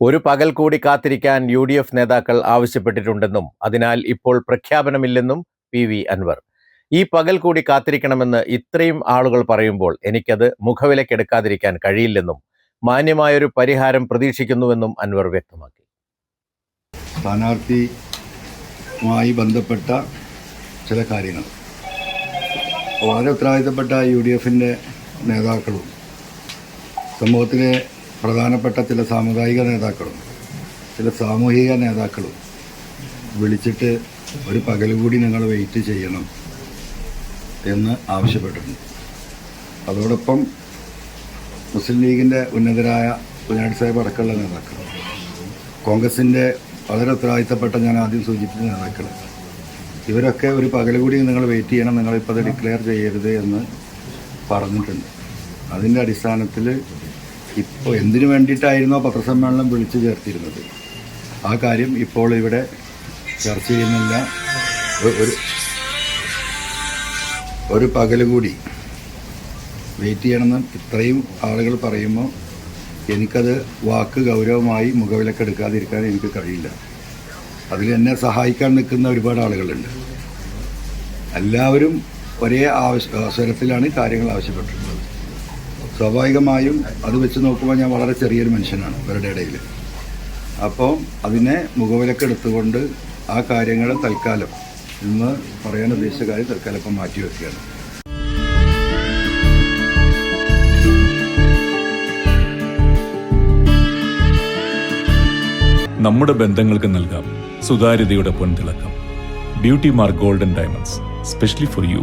ഒരു പകൽ കൂടി കാത്തിരിക്കാൻ യു ഡി എഫ് നേതാക്കൾ ആവശ്യപ്പെട്ടിട്ടുണ്ടെന്നും അതിനാൽ ഇപ്പോൾ പ്രഖ്യാപനമില്ലെന്നും പി വി അൻവർ. ഈ പകൽ കൂടി കാത്തിരിക്കണമെന്ന് ഇത്രയും ആളുകൾ പറയുമ്പോൾ എനിക്കത് മുഖവിലക്കെടുക്കാതിരിക്കാൻ കഴിയില്ലെന്നും മാന്യമായൊരു പരിഹാരം പ്രതീക്ഷിക്കുന്നുവെന്നും അൻവർ വ്യക്തമാക്കി. സ്ഥാനാർത്ഥിയുമായി ബന്ധപ്പെട്ട ചില കാര്യങ്ങൾ. വളരെ ഉത്തരവാദിത്തപ്പെട്ട യു ഡി എഫിന്റെ നേതാക്കളും സമൂഹത്തിലെ പ്രധാനപ്പെട്ട ചില സാമുദായിക നേതാക്കളും ചില സാമൂഹിക നേതാക്കളും വിളിച്ചിട്ട് ഒരു പകൽ കൂടി വെയിറ്റ് ചെയ്യണം എന്ന് ആവശ്യപ്പെട്ടിട്ടുണ്ട്. അതോടൊപ്പം മുസ്ലിം ലീഗിന്റെ ഉന്നതരായ കുഞ്ഞാടി സാഹിബ് അടക്കമുള്ള നേതാക്കൾ കോൺഗ്രസിന്റെ വളരെ ഉത്തരവാദിത്തപ്പെട്ട ഞാൻ ആദ്യം സൂചിപ്പിച്ച നേതാക്കൾ ഇവരൊക്കെ ഒരു പകൽ കൂടി നിങ്ങൾ വെയിറ്റ് ചെയ്യണം നിങ്ങളിപ്പോൾ അത് ഡിക്ലെയർ ചെയ്യരുത് എന്ന് പറഞ്ഞിട്ടുണ്ട്. അതിന്റെ അടിസ്ഥാനത്തിൽ ഇപ്പോൾ എന്തിനു വേണ്ടിയിട്ടായിരുന്നോ പത്രസമ്മേളനം വിളിച്ചു ചേർത്തിരുന്നത്? ആ കാര്യം ഇപ്പോൾ ഇവിടെ ചർച്ച ചെയ്യുന്നില്ല. ഒരു ഒരു പകൽ കൂടി വെയിറ്റ് ചെയ്യണമെന്ന് ഇത്രയും ആളുകൾ പറയുമ്പോൾ എനിക്കത് വാക്ക് ഗൗരവമായി മുഖവിലക്കെടുക്കാതിരിക്കാൻ എനിക്ക് കഴിയില്ല. അതിൽ എന്നെ സഹായിക്കാൻ നിൽക്കുന്ന ഒരുപാട് ആളുകളുണ്ട്. എല്ലാവരും ഒരേ ആവശ്യ അവസരത്തിലാണ് കാര്യങ്ങൾ ആവശ്യപ്പെട്ടിട്ടുള്ളത്. സ്വാഭാവികമായും അത് വെച്ച് നോക്കുമ്പോൾ ഞാൻ വളരെ ചെറിയൊരു മനുഷ്യനാണ് ഇവരുടെ ഇടയിൽ. അപ്പോൾ അതിനെ മുഖവിലക്കെടുത്തുകൊണ്ട് ആ കാര്യങ്ങൾ തൽക്കാലം ഇന്ന് പറയാൻ ഉദ്ദേശിച്ച കാര്യം തൽക്കാലം ഇപ്പം മാറ്റി വെക്കുകയാണ് നമ്മുടെ ബന്ധങ്ങൾക്ക് നൽകാം. സുതാര്യതയുടെ പൊൻതിളക്കം. Beauty mark golden diamonds specially for you